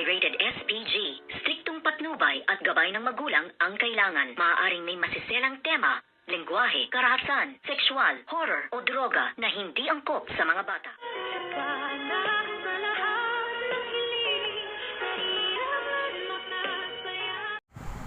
ay rated SPG. Striktong patnubay at gabay ng magulang ang kailangan. Maaaring may masiselang tema, lengguwahe, karahasan, sexual, horror o droga na hindi angkop sa mga bata.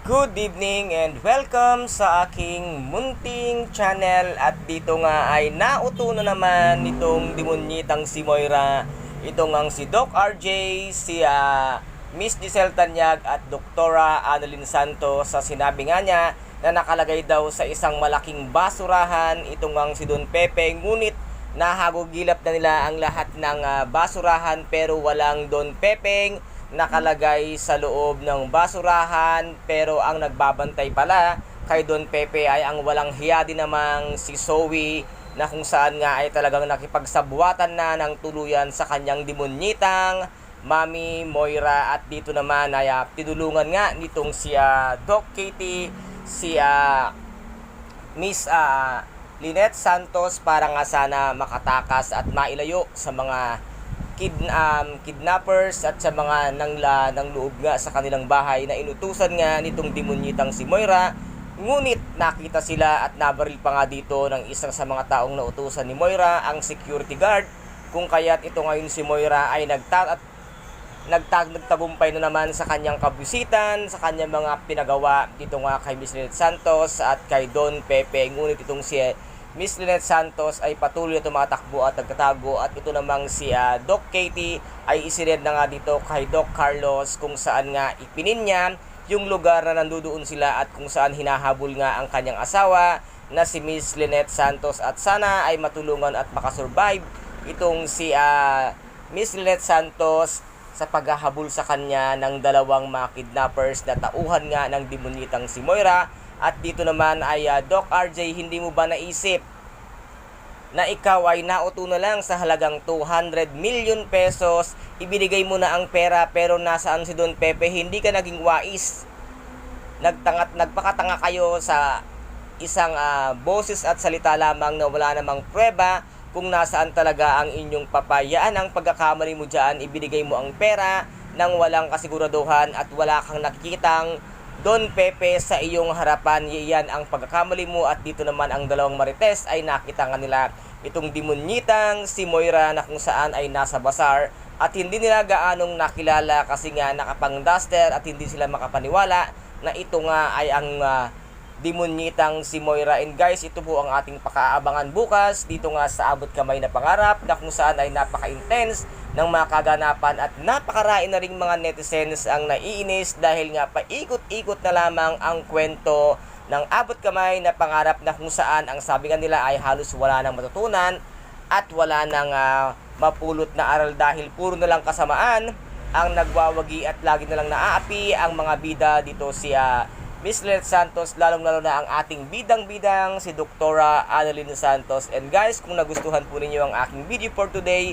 Good evening and welcome sa aking munting channel at dito nga ay nauto na naman nitong demonyitang si Moira itong ang si Doc RJ, si ah, Miss Giselle Tanyag at Doktora Annalyn Santos sa sinabi nga niya na nakalagay daw sa isang malaking basurahan. Itong ang si Don Pepe ngunit nahagugilap na nila ang lahat ng ah, basurahan pero walang Don Pepeng nakalagay sa loob ng basurahan. Pero ang nagbabantay pala kay Don Pepe ay ang walang hiya din namang si Zoe na kung saan nga ay talagang nakipagsabuatan na ng tuluyan sa kanyang demonyitang Mami Moira at dito naman ay ah, tinulungan nga nitong si ah, Doc Katie si ah, Miss ah, Lynette Santos para nga sana makatakas at mailayo sa mga kid, um, kidnappers at sa mga nangla ng loob nga sa kanilang bahay na inutusan nga nitong demonyitang si Moira. Ngunit nakita sila at nabaril pa nga dito ng isang sa mga taong nautusan ni Moira, ang security guard. Kung kaya't ito ngayon si Moira ay nagta at nagtag nagtagumpay na naman sa kanyang kabusitan, sa kanyang mga pinagawa dito nga kay Miss Lynette Santos at kay Don Pepe. Ngunit itong si Miss Lynette Santos ay patuloy na tumatakbo at nagtatago at ito namang si ah, Doc Katie ay isined na nga dito kay Doc Carlos kung saan nga ipinin niya yung lugar na nandoon sila at kung saan hinahabol nga ang kanyang asawa na si Miss Lynette Santos. At sana ay matulungan at makasurvive itong si ah, Miss Lynette Santos sa paghahabol sa kanya ng dalawang mga kidnappers na tauhan nga ng demonyitang si Moira. At dito naman ay ah, Doc RJ hindi mo ba naisip na ikaw ay nauto na lang sa halagang 200 million pesos. Ibinigay mo na ang pera pero nasaan si Don Pepe? Hindi ka naging wais. Nagtangat nagpakatanga kayo sa isang ah, boses at salita lamang na wala namang prueba kung nasaan talaga ang inyong papayaan. Ang pagkakamali mo dyan, ibinigay mo ang pera nang walang kasiguraduhan at wala kang nakikitang Don Pepe sa iyong harapan. Iyan ang pagkakamali mo at dito naman ang dalawang marites ay nakita nga nila itong demonyitang si Moira na kung saan ay nasa basar at hindi nila gaanong nakilala kasi nga nakapang duster at hindi sila makapaniwala na ito nga ay ang ah, demonyitang si Moira. And guys, ito po ang ating pakaabangan bukas dito nga sa Abot Kamay na Pangarap na kung saan ay napaka-intense ng mga kaganapan at napakarain na ring mga netizens ang naiinis dahil nga paikot-ikot na lamang ang kwento ng Abot Kamay na Pangarap na kung saan ang sabi nga nila ay halos wala nang matutunan at wala nang ah, mapulot na aral dahil puro na lang kasamaan ang nagwawagi at lagi na lang naaapi ang mga bida dito si ah, Miss Lynette Santos, lalong-lalo na ang ating bidang-bidang si Doktora Annalyn Santos. And guys, kung nagustuhan po ninyo ang aking video for today,